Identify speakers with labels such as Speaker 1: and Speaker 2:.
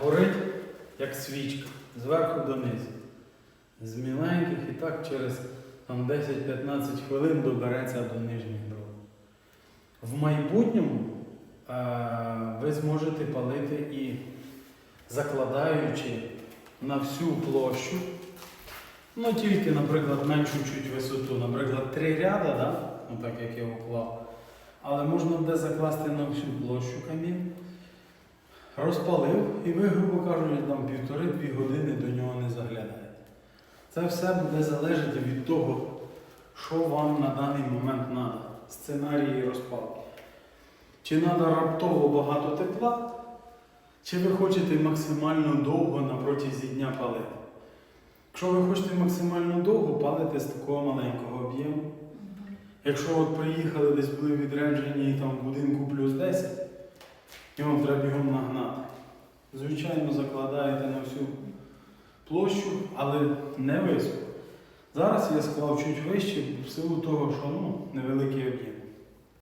Speaker 1: горить як свічка, зверху донизу. З міленьких і так через там, 10-15 хвилин добереться до нижніх дров. В майбутньому е, ви зможете палити і закладаючи на всю площу, ну тільки, наприклад, меншу чуть висоту, наприклад, три ряда, да? ну, так як я уклав. Але можна буде закласти на всю площу камін. Розпалив, і ви, грубо кажучи, там півтори-дві години до нього не заглядаєте. Це все буде залежати від того, що вам на даний момент треба. Сценарії розпалки. Чи треба раптово багато тепла, чи ви хочете максимально довго на протязі дня палити. Якщо ви хочете максимально довго, палите з такого маленького об'єму. Якщо от приїхали десь були відряджені там в будинку плюс 10, і вам треба бігом нагнати. Звичайно, закладаєте на всю площу, але не високо. Зараз я склав чуть вище в силу того, що ну, невеликий об'єм.